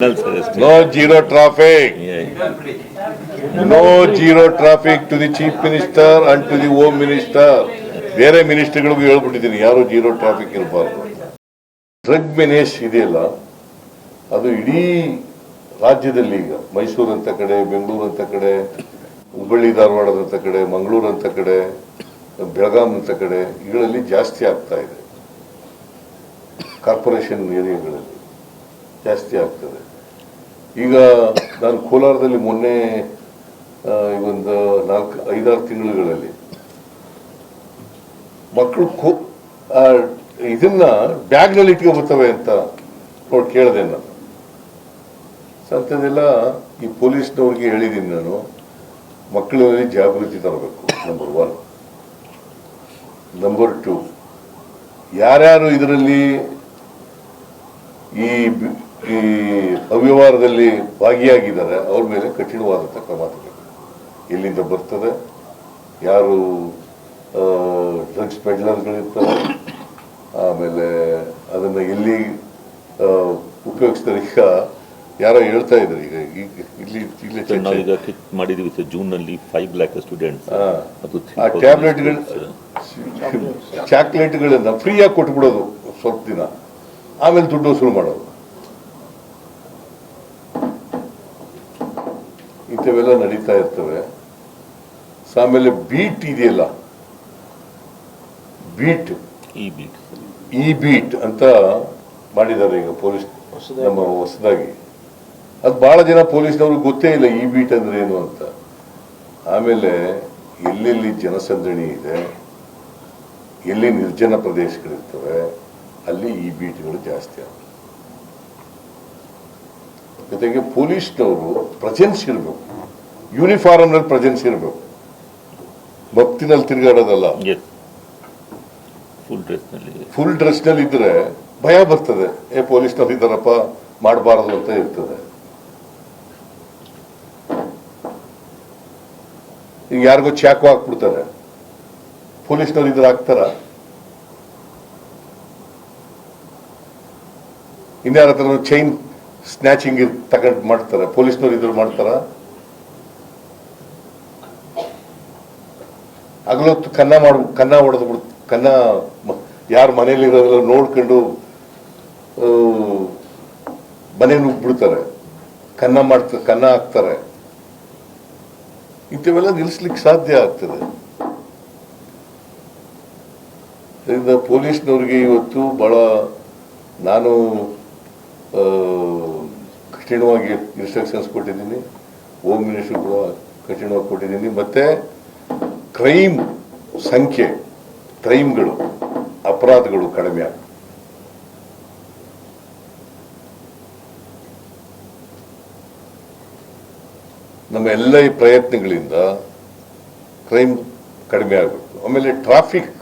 No zero traffic. Yeah. No zero traffic to the chief minister and to the home minister. ಬೇರೆ ಮಿನಿಸ್ಟರ್ಗಳಿಗೂ ಹೇಳ್ಬಿಟ್ಟಿದ್ದೀನಿ ಯಾರು zero traffic ಇರಬಾರ್ದು drug menace ಇದೆಯಲ್ಲ ಅದು ಇಡೀ ರಾಜ್ಯದಲ್ಲಿ ಈಗ ಮೈಸೂರು ಅಂತ ಕಡೆ ಬೆಂಗಳೂರು ಅಂತ ಕಡೆ ಹುಬ್ಬಳ್ಳಿ ಧಾರವಾಡದಂತ ಕಡೆ ಮಂಗಳೂರು ಅಂತ ಕಡೆ ಬೆಳಗಾಂ ಅಂತ ಕಡೆ ಇವುಗಳಲ್ಲಿ ಜಾಸ್ತಿ ಆಗ್ತಾ ಇದೆ ಕಾರ್ಪೊರೇಷನ್ ಏರಿಯಾಗಳಲ್ಲಿ ಜಾಸ್ತಿ ಆಗ್ತದೆ. ಈಗ ನಾನು ಕೋಲಾರದಲ್ಲಿ ಮೊನ್ನೆ ಈ ಒಂದು ನಾಲ್ಕು, ಐದಾರು ತಿಂಗಳುಗಳಲ್ಲಿ ಮಕ್ಕಳು ಕೋ ಇದನ್ನ ಬ್ಯಾಗ್ನಲ್ಲಿ ಇಟ್ಕೊಬರ್ತವೆ ಅಂತ ನೋಡಿ ಕೇಳಿದೆ ನಾನು. ಅಂಥದ್ದೆಲ್ಲ ಈ ಪೊಲೀಸ್ನವ್ರಿಗೆ ಹೇಳಿದ್ದೀನಿ ನಾನು ಮಕ್ಕಳಲ್ಲಿ ಜಾಗೃತಿ ತರಬೇಕು ನಂಬರ್ ಒನ್ ನಂಬರ್ ಟು ಯಾರ್ಯಾರು ಇದರಲ್ಲಿ ಈ ಈ ಅವ್ಯವಹಾರದಲ್ಲಿ ಭಾಗಿಯಾಗಿದ್ದಾರೆ ಅವ್ರ ಮೇಲೆ ಕಠಿಣವಾದಂಥ ಕ್ರಮ ತಗೋಬೇಕು ಎಲ್ಲಿಂದ ಬರ್ತದೆ ಯಾರು ಡ್ರಗ್ಸ್ ಪೆಡ್ಲರ್ಗಳಿರ್ತಾರೆ ಆಮೇಲೆ ಅದನ್ನು ಎಲ್ಲಿ ಉಪಯೋಗಿಸ್ತಾರೆ ಈಗ ಯಾರೋ ಹೇಳ್ತಾ ಇದ್ದಾರೆ ಈಗ ಈಗ ಇಲ್ಲಿ ಇಲ್ಲಿ ಈಗ ಕಿಕ್ ಮಾಡಿದೀವಿ ಸರ್ ಜೂನ್ನಲ್ಲಿ ಫೈವ್ ಲ್ಯಾಕ್ ಸ್ಟೂಡೆಂಟ್ಸ್. ಅದು ಆ ಟ್ಯಾಬ್ಲೆಟ್ಗಳು ಚಾಕ್ಲೇಟ್ಗಳನ್ನು ಫ್ರೀಯಾಗಿ ಕೊಟ್ಬಿಡೋದು ಸ್ವಲ್ಪ ದಿನ. ಆಮೇಲೆ ದುಡ್ಡು ವಸೂಲು ಮಾಡೋದು. ಇಂಥವೆಲ್ಲ ನಡೀತಾ ಇರ್ತವೆ. ಸೊ ಆಮೇಲೆ ಬೀಟ್ ಇದೆಯಲ್ಲ? ಬೀಟ್ ಈ ಬೀಟ್ ಇ ಬೀಟ್ ಅಂತ ಮಾಡಿದ್ದಾರೆ ಈಗ ಪೊಲೀಸ್ ನಮ್ಮ ಹೊಸದಾಗಿ. ಅದು ಬಹಳ ಜನ ಪೊಲೀಸ್ನವ್ರಿಗೆ ಗೊತ್ತೇ ಇಲ್ಲ ಇ ಬೀಟ್ ಅಂದ್ರೆ ಏನು ಅಂತ. ಆಮೇಲೆ ಎಲ್ಲೆಲ್ಲಿ ಜನಸಂದಣಿ ಇದೆ ಎಲ್ಲಿ ನಿರ್ಜನ ಪ್ರದೇಶಗಳಿರ್ತವೆ ಅಲ್ಲಿ ಈ ಬೀಟ್ಗಳು ಜಾಸ್ತಿ ಆಗ್ತವೆ. ಜೊತೆಗೆ ಪೊಲೀಸ್ನವರು ಪ್ರೆಸೆನ್ಸ್ ಇರಬೇಕು. ಯೂನಿಫಾರ್ಮ್ನಲ್ಲಿ ಪ್ರೆಸೆನ್ಸ್ ಇರಬೇಕು. ಭಕ್ತಿನಲ್ಲಿ ತಿರುಗಾಡೋದಲ್ಲ. ಫುಲ್ ಡ್ರೆಸ್ನಲ್ಲಿ. ಫುಲ್ ಡ್ರೆಸ್ನಲ್ಲಿ ಇದ್ರೆ ಭಯ ಬರ್ತದೆ. ಏ ಪೊಲೀಸ್ನವ್ರು ಇದ್ದಾರಪ್ಪ ಮಾಡಬಾರದು ಅಂತ ಇರ್ತದೆ. ಈಗ ಯಾರಿಗೋ ಚಾಕು ಹಾಕ್ಬಿಡ್ತಾರೆ. ಪೊಲೀಸ್ನವ್ರು ಇದ್ರೆ ಹಾಕ್ತಾರ. ಇನ್ಯಾರ ಹತ್ರ ಚೈನ್ ಸ್ನ್ಯಾಚಿಂಗ್ ತಗೊಂಡು ಮಾಡ್ತಾರೆ, ಪೊಲೀಸ್ನವ್ರು ಇದ್ರು ಮಾಡ್ತಾರ? ಹಗಲೊತ್ತು ಕನ್ನ ಮಾಡ್, ಕನ್ನ ಹೊಡೆದು ಬಿಡ್, ಕನ್ನ ಯಾರ ಮನೇಲಿ ಇರೋದ್ರೆಲ್ಲ ನೋಡ್ಕೊಂಡು ಮನೆ ನುಗ್ಬಿಡ್ತಾರೆ ಕನ್ನ ಮಾಡ್ತಾರೆ ಕನ್ನ ಹಾಕ್ತಾರೆ. ಇಂಥವೆಲ್ಲ ನಿಲ್ಲಿಸ್ಲಿಕ್ಕೆ ಸಾಧ್ಯ ಆಗ್ತದೆ. ಇದರಿಂದ ಪೊಲೀಸ್ನವ್ರಿಗೆ ಇವತ್ತು ಬಹಳ ನಾನು ಕಠಿಣವಾಗಿ ಇನ್ಸ್ಟ್ರಕ್ಷನ್ಸ್ ಕೊಟ್ಟಿದ್ದೀನಿ. ಹೋಮ್ ಮಿನಿಸ್ಟರ್ ಕೂಡ ಕಠಿಣವಾಗಿ ಕೊಟ್ಟಿದ್ದೀನಿ. ಮತ್ತೆ ಕ್ರೈಮ್ ಸಂಖ್ಯೆ ಕ್ರೈಮ್ಗಳು ಅಪರಾಧಗಳು ಕಡಿಮೆ ಆಗ ನಮ್ಮ ಎಲ್ಲ ಈ ಪ್ರಯತ್ನಗಳಿಂದ ಕ್ರೈಮ್ ಕಡಿಮೆ ಆಗಬೇಕು ಆಮೇಲೆ ಟ್ರಾಫಿಕ್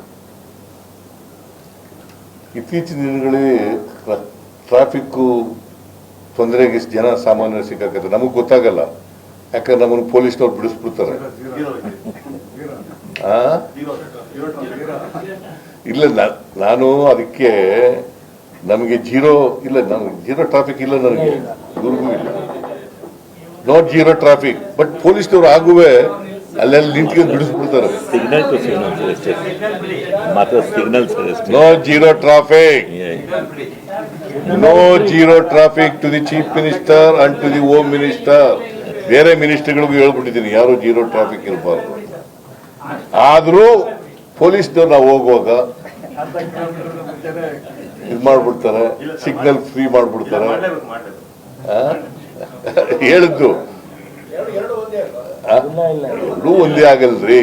ಇತ್ತೀಚಿನ ದಿನಗಳಲ್ಲಿ ಟ್ರಾಫಿಕ್ಕು ತೊಂದರೆಗೆ ಜನ ಸಾಮಾನ್ಯರು ಸಿಕ್ಕಾಕತ್ತೆ. ನಮಗೆ ಗೊತ್ತಾಗಲ್ಲ. ಯಾಕಂದ್ರೆ ನಮ್ಮನ್ನು ಪೊಲೀಸ್ನವ್ರು ಬಿಡಿಸ್ಬಿಡ್ತಾರೆ? ಇಲ್ಲ ನಾನು ಅದಕ್ಕೆ ನಮಗೆ ಜೀರೋ, ಇಲ್ಲ ನನಗೆ ಜೀರೋ ಟ್ರಾಫಿಕ್ ಇಲ್ಲ ನನಗೆ. ದುರ್ಗೂ ಇಲ್ಲ. ನಾಟ್ ಜೀರೋ ಟ್ರಾಫಿಕ್ ಬಟ್ ಪೊಲೀಸ್ನವ್ರು ಆಗುವೆ ಅಲ್ಲೆಲ್ಲ ನಿಂತ್ಕೊಂಡು ಬಿಡಿಸ್ಬಿಡ್ತಾರೆ. ಸಿಗ್ನಲ್ ಟು ಸಿಗ್ನಲ್ಸ್ ಅಷ್ಟೇ ಮಾತ್ರ signal no zero traffic no zero traffic to the chief minister and to the home minister ಬೇರೆ ಮಿನಿಸ್ಟರ್ಗಳಿಗೂ ಹೇಳ್ಬಿಟ್ಟಿದ್ದೀನಿ ಯಾರು ಜೀರೋ ಟ್ರಾಫಿಕ್ ಇರಬಾರ್ದು. ಆದರೂ ಪೊಲೀಸ್ನವ್ರು ನಾವು ಹೋಗುವಾಗ ಇದು ಮಾಡ್ಬಿಡ್ತಾರೆ ಸಿಗ್ನಲ್ ಫ್ರೀ ಮಾಡ್ಬಿಡ್ತಾರೆ? ಹೇಳಿದ್ದು? ಎರಡೂ ಒಂದೇ ಆಗಲ್ರಿ.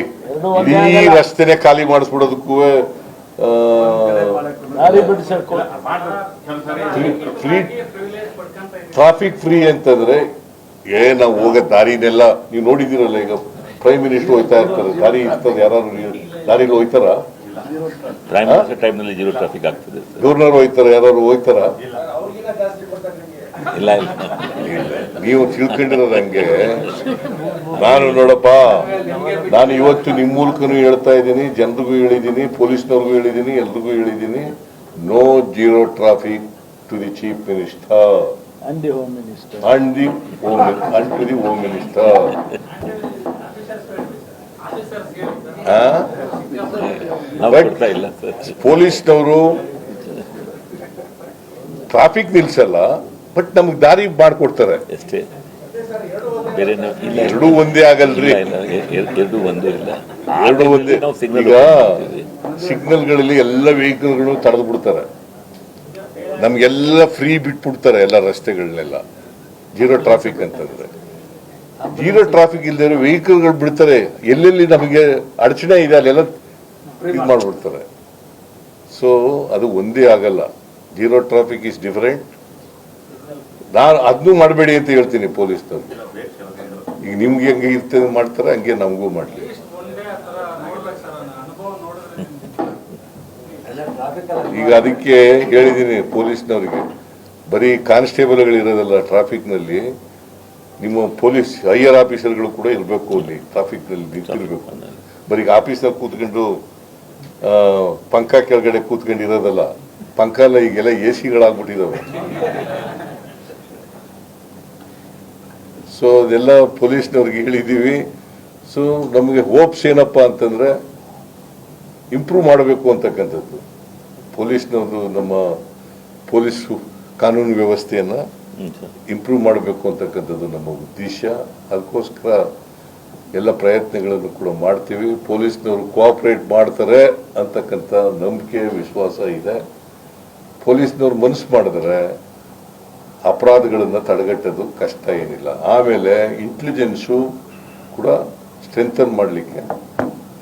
ಇಡೀ ರಸ್ತೆನೆ ಖಾಲಿ ಮಾಡಿಸ್ಬಿಡೋದಕ್ಕೂ ಫ್ರೀ ಟ್ರಾಫಿಕ್ ಫ್ರೀ ಅಂತಂದ್ರೆ ಏ ನಾವು ಹೋಗೋ ದಾರಿನೆಲ್ಲ ನೀವು ನೋಡಿದಿರಲ್ಲ ಈಗ ಪ್ರೈಮ್ ಮಿನಿಸ್ಟರ್ ಹೋಯ್ತಾ ಇರ್ತಾರೆ ದಾರಿ ಇರ್ತದೆ ಯಾರು ದಾರಿಲಿ ಹೋಯ್ತಾರ ಪ್ರೈಮ್ ಮಿನಿಸ್ಟರ್ ಟೈಮ್ನಲ್ಲಿ ಜೀರೋ ಟ್ರಾಫಿಕ್ ಆಗ್ತದೆ ಗವರ್ನರ್ ಹೋಯ್ತಾರ ಯಾರು ಹೋಯ್ತಾರ ಇಲ್ಲ ಇಲ್ಲ. ನೀವು ತಿಳ್ಕೊಂಡಿರೋದು ಹಂಗೆ ನಾನು ನೋಡಪ್ಪ ನಾನು ಇವತ್ತು ನಿಮ್ಮ ಮೂಲಕನೂ ಹೇಳ್ತಾ ಇದ್ದೀನಿ ಜನರಿಗೂ ಹೇಳಿದ್ದೀನಿ ಪೊಲೀಸ್ನವ್ರಿಗೂ ಹೇಳಿದ್ದೀನಿ ಎಲ್ರಿಗೂ ಹೇಳಿದ್ದೀನಿ no zero traffic to the chief minister And the Home Minister. and the home, and to the home minister. ಆ? ನಾವು ಇಲ್ಲ ಸರ್ ಪೊಲೀಸ್ನವರು ಟ್ರಾಫಿಕ್ ನಿಲ್ಸಲ್ಲ ಬಟ್ ನಮಗ್ ದಾರಿ ಮಾಡ್ಕೊಡ್ತಾರೆ. ಅಷ್ಟೇ ಬೇರೆ ನಾವು- ಇಲ್ಲ ಎರಡೂ ಒಂದೇ ಆಗಲ್ರಿ. ಇಲ್ಲ ಎರಡು ಒಂದು ಇಲ್ಲ. ಎರಡು ಒಂದೇ. ನಾವು ಸಿಗ್ನಲ್ ಈಗ ಸಿಗ್ನಲ್ಗಳಲ್ಲಿ ಎಲ್ಲ ವೆಹಿಕಲ್ಗಳು ತಡೆದು ಬಿಡ್ತಾರೆ. ನಮ್ಗೆಲ್ಲ ಫ್ರೀ ಬಿಟ್ಬಿಡ್ತಾರೆ ಎಲ್ಲ ರಸ್ತೆಗಳನ್ನೆಲ್ಲ. ಜೀರೋ ಟ್ರಾಫಿಕ್ ಅಂತಂದ್ರೆ. ಜೀರೋ ಟ್ರಾಫಿಕ್ ಇಲ್ದಿರೋ ವೆಹಿಕಲ್ಗಳು ಬಿಡ್ತಾರೆ. ಎಲ್ಲೆಲ್ಲಿ ನಮಗೆ ಅಡಚಣೆ ಇದೆ ಅಲ್ಲೆಲ್ಲ ಇದು ಮಾಡ್ಬಿಡ್ತಾರೆ. ಸೊ ಅದು ಒಂದೇ ಆಗಲ್ಲ. Zero traffic is different. ನಾನು ಅದನ್ನು ಮಾಡಬೇಡಿ ಅಂತ ಹೇಳ್ತೀನಿ ಪೊಲೀಸ್ನವ್ರು. ಈಗ ನಿಮ್ಗೆ ಹೆಂಗೆ ಇರ್ತದೆ ಮಾಡ್ತಾರೆ, ಹಂಗೆ ನಮಗೂ ಮಾಡಲಿ. ಈಗ ಅದಕ್ಕೆ ಹೇಳಿದ್ದೀನಿ ಪೊಲೀಸ್ನವರಿಗೆ, ಬರೀ ಕಾನ್ಸ್ಟೇಬಲ್ಗಳು ಇರೋದಲ್ಲ ಟ್ರಾಫಿಕ್ನಲ್ಲಿ, ನಿಮ್ಮ ಪೊಲೀಸ್ ಹೈಯರ್ ಆಫೀಸರ್ಗಳು ಕೂಡ ಇರಬೇಕು ಅಲ್ಲಿ, ಟ್ರಾಫಿಕ್ನಲ್ಲಿ ನಿಂತಿರಬೇಕು. ಬರೀ ಆಫೀಸರ್ ಕೂತ್ಕೊಂಡು ಪಂಕ ಕೆಳಗಡೆ ಕೂತ್ಕೊಂಡು ಇರೋದಲ್ಲ ಪಂಕ ಎಲ್ಲ ಈಗೆಲ್ಲ ಎ ಸಿಗಳಾಗ್ಬಿಟ್ಟಿದಾವೆ. ಸೊ ಅದೆಲ್ಲ ಪೊಲೀಸ್ನವ್ರಿಗೆ ಹೇಳಿದ್ದೀವಿ. ಸೊ ನಮಗೆ ಹೋಪ್ಸ್ ಏನಪ್ಪ ಅಂತಂದರೆ ಇಂಪ್ರೂವ್ ಮಾಡಬೇಕು ಅಂತಕ್ಕಂಥದ್ದು. ಪೊಲೀಸ್ನವರು ನಮ್ಮ ಪೊಲೀಸ್ ಕಾನೂನು ವ್ಯವಸ್ಥೆಯನ್ನು ಇಂಪ್ರೂವ್ ಮಾಡಬೇಕು ಅಂತಕ್ಕಂಥದ್ದು ನಮ್ಮ ಉದ್ದೇಶ. ಅದಕ್ಕೋಸ್ಕರ ಎಲ್ಲ ಪ್ರಯತ್ನಗಳನ್ನು ಕೂಡ ಮಾಡ್ತೀವಿ. ಪೊಲೀಸ್ನವರು ಕೋಆಪ್ರೇಟ್ ಮಾಡ್ತಾರೆ ಅಂತಕ್ಕಂಥ ನಂಬಿಕೆ ವಿಶ್ವಾಸ ಇದೆ. ಪೊಲೀಸ್ನವ್ರು ಮನಸ್ಸು ಮಾಡಿದ್ರೆ ಅಪರಾಧಗಳನ್ನು ತಡೆಗಟ್ಟೋದು ಕಷ್ಟ ಏನಿಲ್ಲ. ಆಮೇಲೆ ಇಂಟೆಲಿಜೆನ್ಸು ಕೂಡ ಸ್ಟ್ರೆಂಥನ್ ಮಾಡಲಿಕ್ಕೆ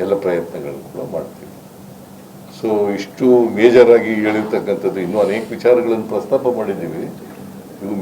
ಎಲ್ಲ ಪ್ರಯತ್ನಗಳನ್ನು ಕೂಡ ಮಾಡ್ತೀವಿ. ಸೊ ಇಷ್ಟು ಮೇಜರ್ ಆಗಿ ಹೇಳಿರ್ತಕ್ಕಂಥದ್ದು ಇನ್ನೂ ಅನೇಕ ವಿಚಾರಗಳನ್ನು ಪ್ರಸ್ತಾಪ ಮಾಡಿದ್ದೀವಿ.